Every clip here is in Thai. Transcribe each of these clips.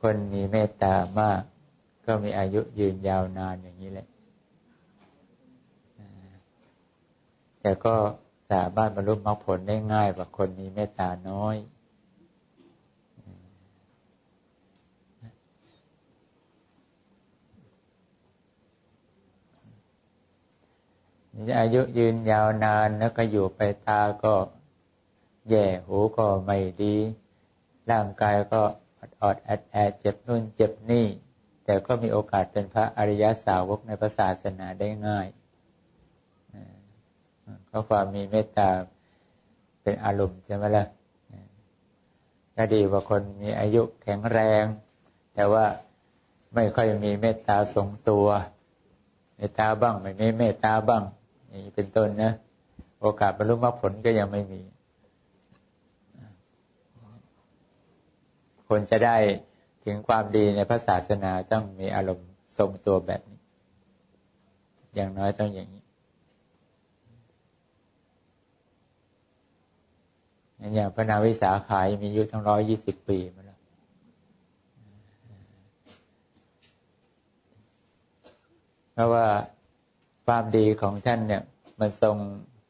คนมีเมตตามาก ก็มีอายุยืนยาวนานอย่างนี้แหละ แต่ก็สามารถบรรลุมรรคผลได้ง่ายกว่าคนมีเมตตาน้อย อายุยืนยาวนานแล้วก็อยู่ไปตาก็แย่หูก็ไม่ดี ร่างกายก็ อดแอดแอดเจ็บนู่นเจ็บนี่ แต่ก็มีโอกาสเป็นพระอริยสาวกในพระศาสนาได้ง่ายก็ความมีเมตตาเป็นอารมณ์ใช่ไหมล่ะก็ดีกว่าคนมีอายุแข็งแรง แต่ว่าไม่ค่อยมีเมตตาทรงตัว เมตตาบ้าง ไม่มีเมตตาบ้างอย่างนี้เป็นต้นนะ โอกาสบรรลุมรรคผลก็ยังไม่มี คนจะได้ถึงความดีในพระศาสนาต้องมีอารมณ์ทรงตัวแบบนี้ อย่างน้อยต้องอย่างนี้อย่างพระนาวิสาขายมีอายุทั้งร้อยยี่สิบปีมาแล้วเพราะว่าความดีของท่านเนี่ย มันทรง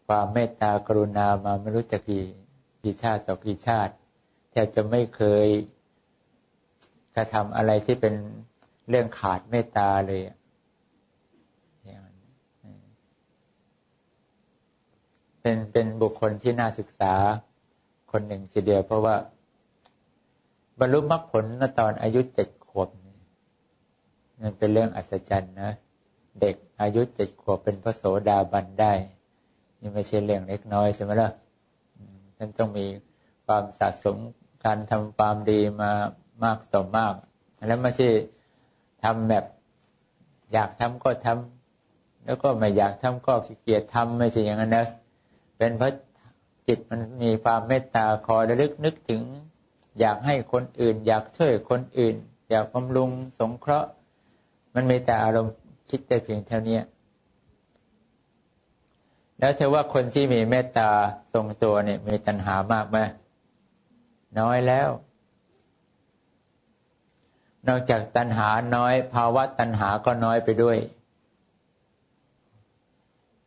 ความเมตตากรุณามาไม่รู้จักกี่กี่ชาติต่อกี่ชาติแทบจะไม่เคย กระทำอะไรที่เป็นเรื่องขาดเมตตาเลยเป็นเป็นบุคคลที่น่าศึกษาคนหนึ่งทีเดียว เพราะว่า บรรลุมรรคผลตอนอายุเจ็ดขวบนั่นเป็นเรื่องอัศจรรย์นะ เด็กอายุเจ็ดขวบเป็นพระโสดาบันได้ นี่ไม่ใช่เรื่องเล็กน้อยใช่ไหมล่ะท่านต้องมีความสะสมการทำความดีมา มากต่อมาก แล้วไม่ใช่ทำแบบอยากทำก็ทำแล้วก็ไม่อยากทำก็ขี้เกียจทำไม่ใช่อย่างนั้นนะเป็นเพราะจิตมันมีความเมตตาคอยระลึกนึกถึง อยากให้คนอื่น อยากช่วยคนอื่น อยากบำรุงสงเคราะห์ มันมีแต่อารมณ์คิดแต่เพียงเท่านี้แล้วเธอว่าคนที่มีเมตตาทรงตัวเนี่ยมีตัณหามากไหมน้อยแล้ว นอกจากตัณหาน้อย ภาวะตัณหาก็น้อยไปด้วย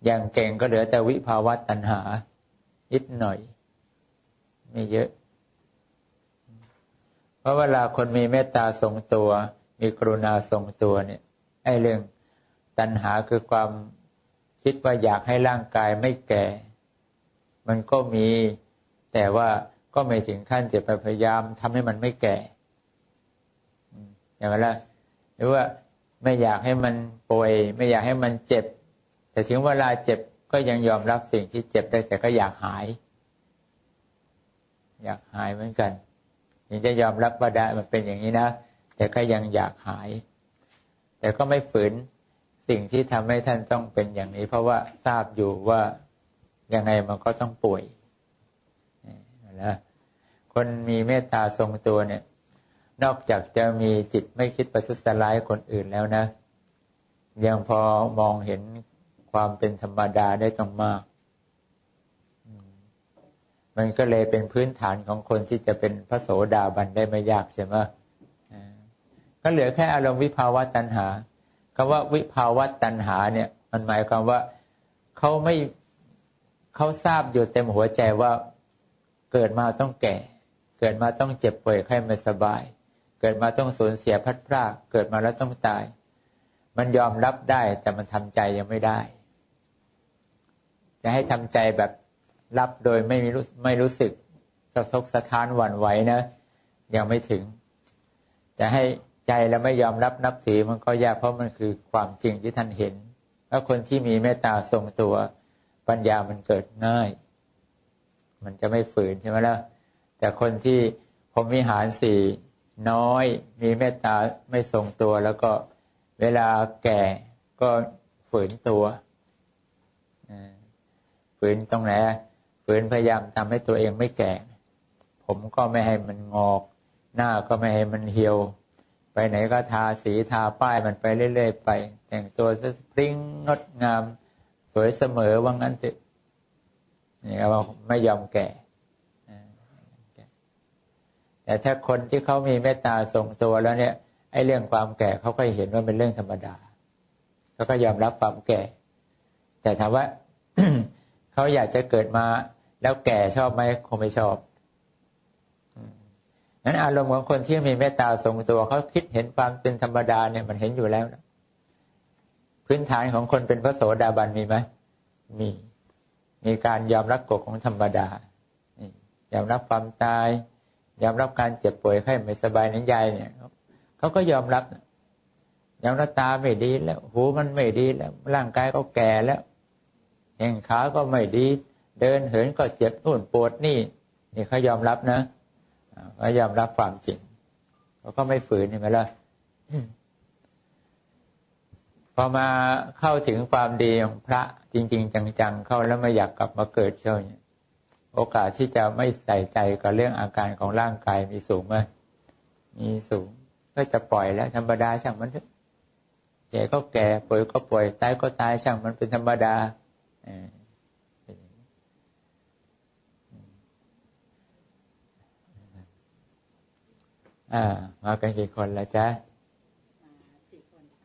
อย่างเก่งก็เหลือแต่วิภาวะตัณหา นิดหน่อย ไม่เยอะ เพราะเวลาคนมีเมตตาทรงตัว มีกรุณาทรงตัวเนี่ยไอ้เรื่องตัณหาคือความคิดว่าอยากให้ร่างกายไม่แก่ มันก็มี แต่ว่าก็ไม่ถึงขั้นจะไปพยายามทำให้มันไม่แก่ อย่างไรล่ะหรือว่าไม่อยากให้มันป่วย ไม่อยากให้มันเจ็บ แต่ถึงเวลาเจ็บก็ยังยอมรับสิ่งที่เจ็บได้แต่ก็อยากหาย อยากหายเหมือนกันยังจะยอมรับว่าได้มันเป็นอย่างนี้นะ แต่ก็ยังอยากหาย แต่ก็ไม่ฝืนสิ่งที่ทำให้ท่านต้องเป็นอย่างนี้ เพราะว่าทราบอยู่ว่ายังไงมันก็ต้องป่วยนะคนมีเมตตาทรงตัวเนี่ย นอกจากจะมีจิตไม่คิดประทุษร้ายคนอื่นแล้วนะ ยังพอมองเห็นความเป็นธรรมดาได้ต้องมาก มันก็เลยเป็นพื้นฐานของคนที่จะเป็นพระโสดาบันได้ไม่ยากใช่ไหมก็เหลือแค่อารมณ์วิภาวะตัณหาคำว่าวิภาวะตัณหาเนี่ย มันหมายความว่าเขาไม่เขาทราบอยู่เต็มหัวใจว่าเกิดมาต้องแก่ เกิดมาต้องเจ็บป่วยไข้ไม่สบาย เกิดมาต้องสูญเสียพัดพรากเกิดมาแล้วต้องตาย มันยอมรับได้แต่มันทำใจยังไม่ได้ จะให้ทำใจแบบรับโดยไม่มีรู้ไม่รู้สึกสะทกสะท้านหวั่นไหวนะ ยังไม่ถึง แต่ให้ใจแล้วไม่ยอมรับนับถือมันก็ยากเพราะมันคือความจริงที่ท่านเห็นแล้วคนที่มีเมตตาทรงตัวปัญญามันเกิดง่าย มันจะไม่ฝืนใช่ไหมล่ะแต่คนที่ผมมีหารสี่ น้อย มีเมตตาไม่ทรงตัว แล้วก็เวลาแก่ก็ฝืนตัวฝืนตรงไหนฝืนพยายามทำให้ตัวเองไม่แก่ ผมก็ไม่ให้มันงอก หน้าก็ไม่ให้มันเหี่ยว ไปไหนก็ทาสีทาป้ายมันไปเรื่อยๆไป แต่งตัวสปริ้งงดงาม สวยเสมอว่างั้นเถอะนี่เราไม่ยอมแก่ แต่ถ้าคนที่เขามีเมตตาทรงตัวแล้วเนี่ยไอ้เรื่องความแก่เขาก็เห็นว่าเป็นเรื่องธรรมดาเขาก็ยอมรับความแก่ แต่ถามว่าเขาอยากจะเกิดมาแล้วแก่ชอบไหมคงไม่ชอบนั้นอารมณ์ของคนที่มีเมตตาทรงตัวเขาคิดเห็นความเป็นธรรมดาเนี่ยมันเห็นอยู่แล้วนะพื้นฐานของคนเป็นพระโสดาบันมีไหมมี มีการยอมรับกฎของธรรมดายอมรับความตาย ยอมรับการเจ็บป่วยไข้ไม่สบายในใจเนี่ยเขาก็ยอมรับยอมรับตาไม่ดีแล้ว หูมันไม่ดีแล้ว ร่างกายก็แก่แล้วแข้งขาก็ไม่ดี เดินเหินก็เจ็บนู่นปวดนี่ นี่เขายอมรับนะเขายอมรับความจริงเขาก็ไม่ฝืนเห็นไหมล่ะพอมาเข้าถึงความดีของพระจริง ๆ จังๆเข้าแล้วไม่อยากกลับมาเกิดเช่าเนี่ย โอกาสที่จะไม่ใส่ใจกับเรื่องอาการของร่างกายมีสูงไหมมีสูง ก็จะปล่อยแล้วธรรมดาช่างมันแก่ก็แก่ป่วยก็ป่วยตายก็ตายช่างมันเป็นธรรมดาอ่ามากันกี่คนแล้วจ๊ะ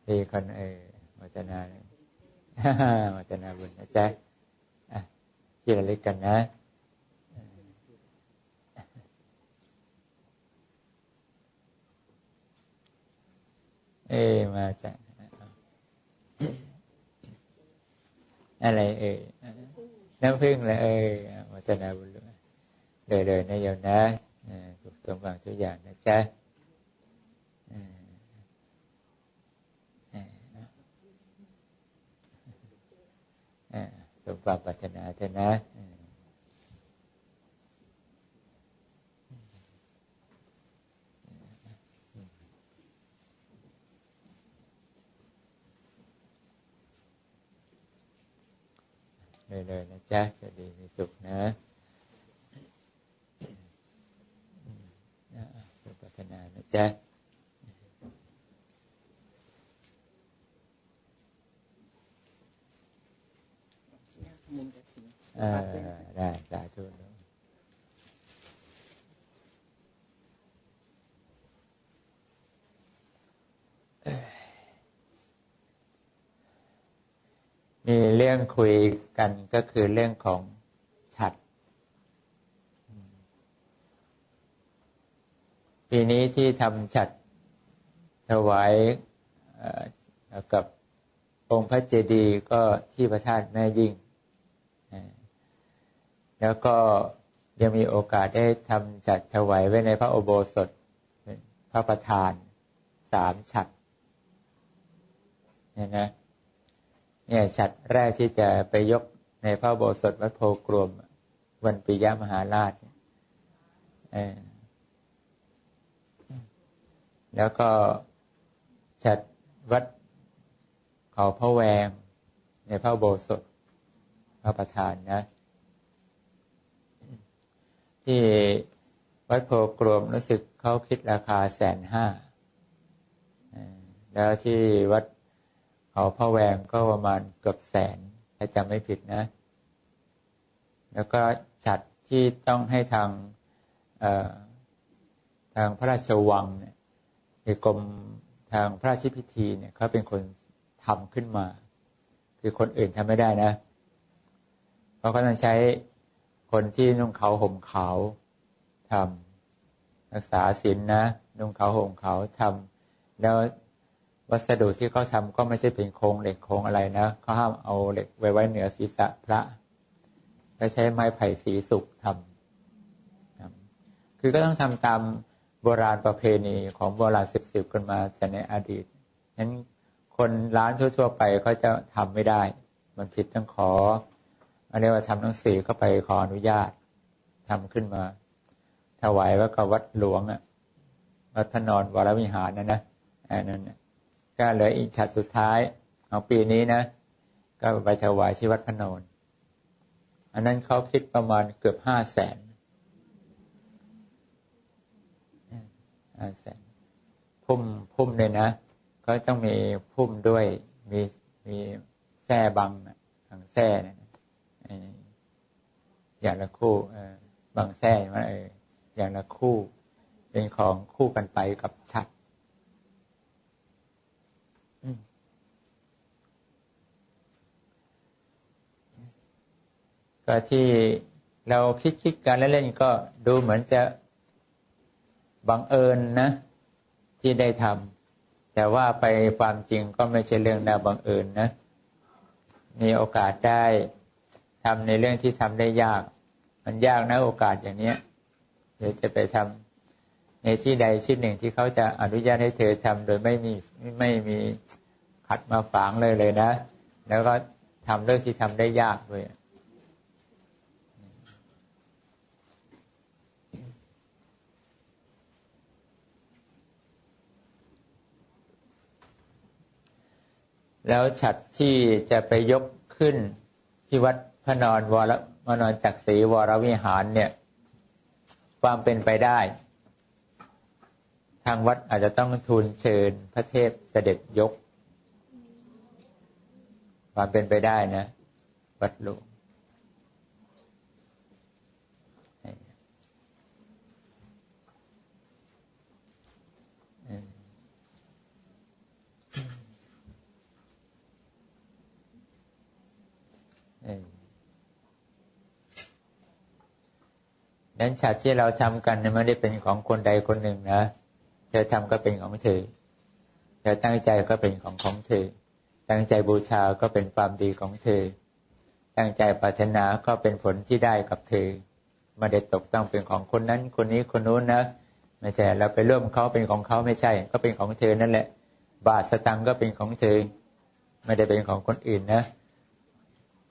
สี่คนเออมาจนามาจนาบุญนะจ๊ะที่ระลึกกันนะ เออมาจากอะไร เอ่ยน้ำพึ่งเลยเอ่ยวัฒนาบุญเลยเลยนะโยมนะถูกต้องบางทุกอย่างนะจ๊ะสมความปรารถนาเถอะนะ เลยเลยนะจ๊ะจะดีมีสุขนะสุขพัฒนานะจ๊ะได้สาธุ มีเรื่องคุยกันก็คือเรื่องของฉัด ปีนี้ที่ทำฉัดถวายกับองค์พระเจดีย์ก็ที่พระธาตุแม่ยิ่ง แล้วก็ยังมีโอกาสได้ทำจัดถวายไว้ในพระโอโบสถ พระประธานสามฉัดเนี่ยนะ เนี่ยฉัดแรกที่จะไปยกในพระโบสถวัดโพกรมวันปิยมหาราชแล้วก็ฉัดวัดเขาพระแวง ในพระโบสถพระประธานนะ ที่วัดโพกรมรู้สึกเขาคิดราคาแสนห้าแล้วที่วัด เขาพระแวงก็ประมาณเกือบแสนถ้าจำไม่ผิดนะ แล้วก็จัดที่ต้องให้ทางทางพระราชวังเนี่ยกรมทางพระราชพิธีเนี่ยเขาเป็นคนทำขึ้นมา คือคนอื่นทำไม่ได้นะเพราะเขาต้องใช้คนที่นุ่งเขาห่มขาวทำรักษาศีลนนะนุ่งเขาห่มขาวทำแล้ว วัสดุที่เขาทาก็ไม่ใช่เป็นโครงเหล็กโครงอะไรนะเขาห้ามเอาเหล็กไว้ไว้เหนือศีรษะพระแลใช้ไม้ไผ่สีสุกทำคือก็ต้องทำตามโบราณประเพณีของโบราณสิบสิบกันมาแต่ในอดีตนั้นคนร้านทั่ว ๆ ไปเขาจะทำไม่ได้ มันผิดต้องขออันนี้ว่าทำหนังสือก็ไปขออนุญาตทำขึ้นมา ถวายว่ากับวัดหลวงอะวัดพนอนวรวิหารนั่นนะอันนั้น ก็เหลืออีกฉัดสุดท้ายของปีนี้นะ ก็ไปถวายที่วัดพนนอันนั้นเขาคิดประมาณเกือบห้าแสนห้าแสนพุ่มพุ่มเลยนะก็ต้องมีพุ่มด้วยมีมีแท่บังทางแท่เนี่ยอย่างละคู่บางแท่มาเอออย่างละคู่ เป็นของคู่กันไปกับฉัด ก็ที่เราคิดคิดกันเล่นๆก็ดูเหมือนจะบังเอิญนะ ที่ได้ทำแต่ว่าไปความจริงก็ไม่ใช่เรื่องน่าบังเอิญนะ มีโอกาสได้ทำในเรื่องที่ทำได้ยาก มันยากนะโอกาสอย่างเนี้ยเดี๋ยวจะไปทำในที่ใดที่หนึ่งที่เขาจะอนุญาตให้เธอทำโดยไม่มีไม่มีขัดมาฝังเลยเลยนะ แล้วก็ทำเรื่องที่ทำได้ยากเลย แล้วฉัดที่จะไปยกขึ้นที่วัดพระนอนวรมนอนจักรีวรวิหารเนี่ย ความเป็นไปได้ ทางวัดอาจจะต้องทูลเชิญพระเทพเสด็จยก ความเป็นไปได้นะ วัดหลวง นั้นฉากที่เราทำกันไม่ได้เป็นของคนใดคนหนึ่งนะ เธอทำก็เป็นของเธอ เธอตั้งใจก็เป็นของของเธอ ตั้งใจบูชาก็เป็นความดีของเธอ ตั้งใจปรารถนาก็เป็นผลที่ได้กับเธอไม่ได้ตกต้องเป็นของคนนั้น คนนี้คนนู้นนะไม่ใช่เราไปร่วมเขาเป็นของเขาไม่ใช่ ก็เป็นของเธอนั่นแหละ บาทสตังก็เป็นของเธอ ไม่ได้เป็นของคนอื่นนะ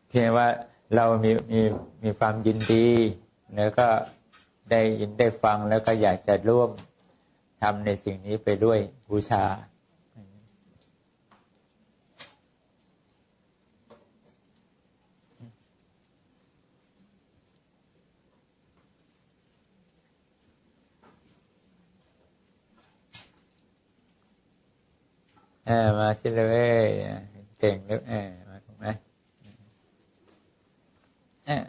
เพียงว่าเรามีมีมีความยินดี แล้วก็ได้ยินได้ฟังแล้วก็อยากจะร่วมทำในสิ่งนี้ไปด้วยบูชาเออมาที่เลยเก่งลึกเออมาถูกไหมเออ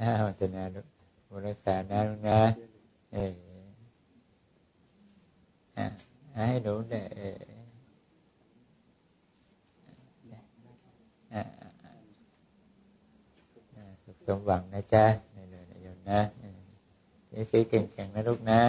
อ้าวจะนาลูกบุรักษานะลูกนะเอออ่าให้ดูเด้อสุขสมหวังนะ จ๊ะนี่เลยนะโยมนะนี่คือเก่งๆนะลูกนะ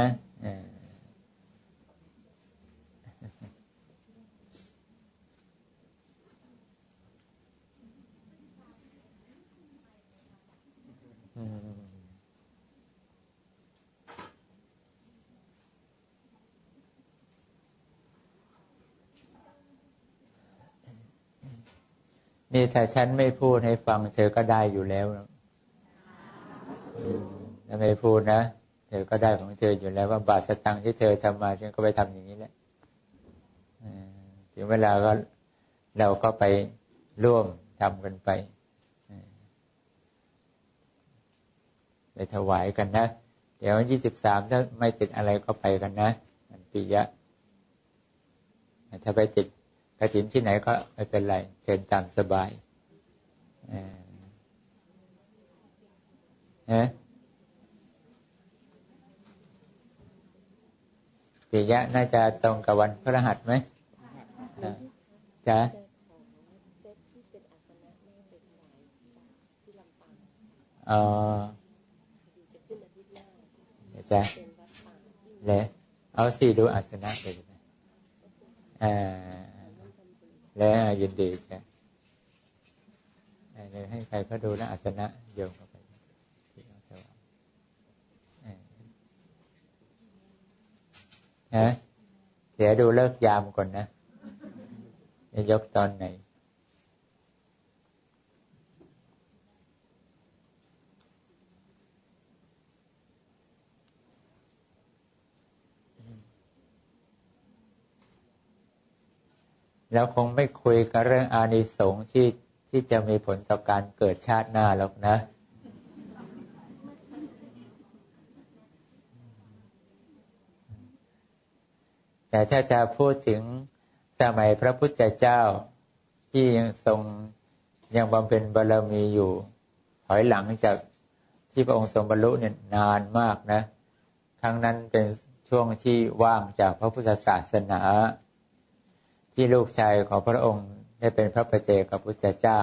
นี่ถ้าฉันไม่พูดให้ฟังเธอก็ได้อยู่แล้ว ถ้าไม่พูดนะเธอก็ได้ของเธออยู่แล้วว่าบาทสตังที่เธอทำมาฉันก็ไปทำอย่างนี้แหละถึงเวลาก็เราก็ไปร่วมทำกันไปไปถวายกันนะ เดี๋ยวยี่สิบสามถ้าไม่ติดอะไรก็ไปกันนะมันปียะ ถ้าไปติดกระถินที่ไหนก็ไม่เป็นไรเชิญตามสบายเอะปียะน่าจะตรงกับวันพระหัสไหมจ้าเออจ้ะเลยเอาสี่ดูอาสนะเลยอ่าแล้วยินดีจ้ะเลยให้ใครเขาดูนะอาสนะโยม เข้าไปฮะเดี๋ยวดูเลิกยามก่อนนะจะยกตอนไหนแล้วคงไม่คุยกันเรื่องอานิสงส์ที่ที่จะมีผลต่อการเกิดชาติหน้าหรอกนะ แต่ถ้าจะพูดถึงสมัยพระพุทธเจ้า ที่ยังทรงยังบำเพ็ญบารมีอยู่ ถอยหลังจากที่พระองค์ทรงบรรลุเนี่ยนานมากนะ ครั้งนั้นเป็นช่วงที่ว่างจากพระพุทธศาสนา ที่ลูกชายของพระองค์ได้เป็นพระประเจกับพุทธเจ้า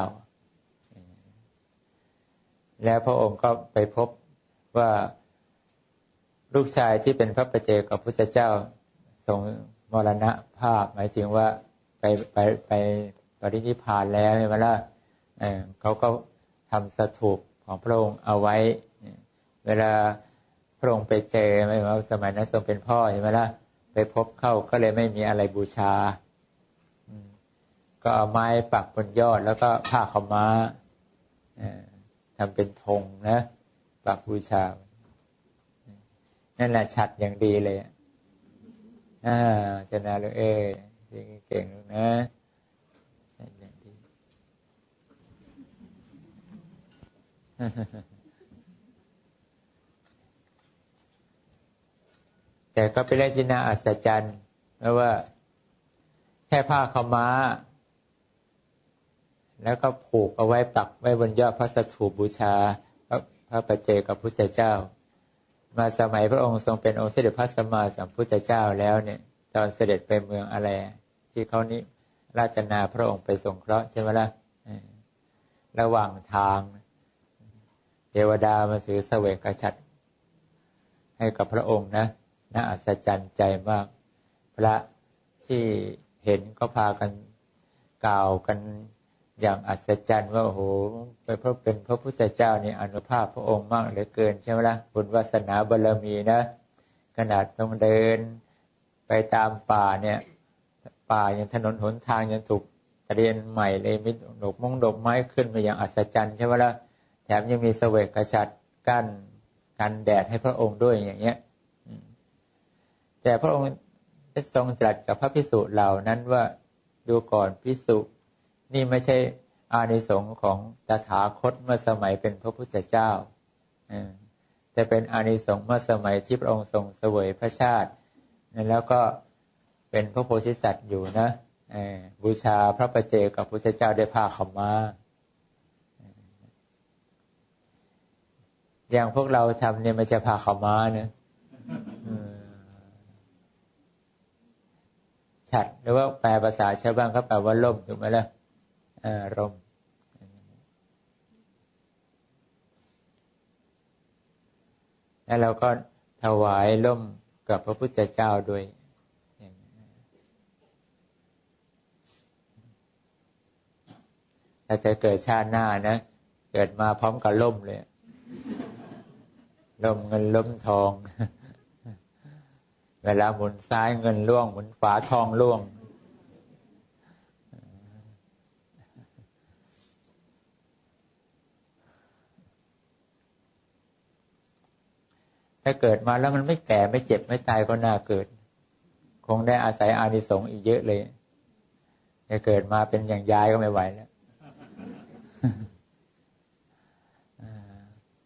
แล้วพระองค์ก็ไปพบว่าลูกชายที่เป็นพระประเจกับพุทธเจ้า รงมรณะภาพ หมายถึงว่าไปไปไปปรินิพานแล้วใช่ไหมล่ะเขาก็ทำสถูปของพระองค์เอาไว้ เวลาพระองค์ไปเจอไม่ว่าสมัยนั้นทรงเป็นพ่อใช่ไหมล่ะไปพบเข้าก็เลยไม่มีอะไรบูชา ก็เอาไม้ปักบนยอด แล้วก็ผ้าขม้าทำเป็นธงนะปักบูชา นั่นแหละชัดอย่างดีเลย อ่าชนะเลยเอ้เก่งนะแต่ก็เป็นเรื่องที่น่าอัศจรรย์เพราะว่า แค่ผ้าขม้า แล้วก็ผูกเอาไว้ปักไว้บนยอดพระสถูปบูชา พระพระปเจกับพุทธเจ้า มาสมัยพระองค์ทรงเป็นองค์เสด็จพระสัมมาสัมพุทธเจ้าแล้วเนี่ย ตอนเสด็จไปเมืองอะไร ที่เขานี้ราชนาพระองค์ไปสงเคราะห์ใช่ไหมละ่ะระหว่างทาง เทวดามาถือเสวกฉัตรให้กับพระองค์นะน่าอัศจรรย์ใจมาก พระที่เห็นก็พากันกล่าวกัน อย่างอัศจรรย์ว่าโอ้โหเป็นพระเป็นพระพุทธเจ้านี่อนุภาพพระองค์มากเหลือเกินใช่ไหมละ่ะบุญวาสนาบารมีนะ ขนาดทรงเดิน ไปตามป่าเนี่ย ป่าอย่างถนนหนทางยังถูกเรียนใหม่เลยมิดกมงดกไม้ขึ้นมาอย่างอัศจรรย์ใช่ไหมละ่ะแถมยังมีเสวกกระชัดกั้นกันแดดให้พระองค์ด้วยอย่างเงี้ยแต่พระองค์ได้ทรงตรัสกับพระพิสุเหล่านั้นว่าดูก่อนพิสุ นี่ไม่ใช่อานิสงส์ของตถาคตเมื่อสมัยเป็นพระพุทธเจ้าแต่เป็นอานิสงส์เมื่อสมัยที่พระองค์ทรงเสวยพระชาติแล้วก็เป็นพระโพธิสัตว์อยู่นะบูชาพระประเจกับพระพุทธเจ้าได้ผ้าขมาอย่างพวกเราทำเนี่ยมันจะพาขามาเนะฉัดหรือว่าแปลภาษาชาวบ้านเขาแปลว่าล่มถูกไหมล่ะ อาร่มแล้วเราก็ถวายล่มกับพระพุทธเจ้าด้วยถ้าจะเกิดชาติหน้านะ เกิดมาพร้อมกับล่มเลยลมเงินล้มทอง เวลาหมุนซ้ายเงินล่วง หมุนฝาทองล่วง ถ้าเกิดมาแล้วมันไม่แก่ไม่เจ็บไม่ตายก็น่าเกิด คงได้อาศัยอานิสงส์อีกเยอะเลยจะเกิดมาเป็นอย่างยายก็ไม่ไหวแล้ว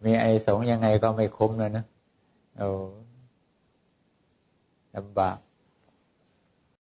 มีไอสงยังไงก็ไม่คุ้มเลยนะโอ้ลำบาก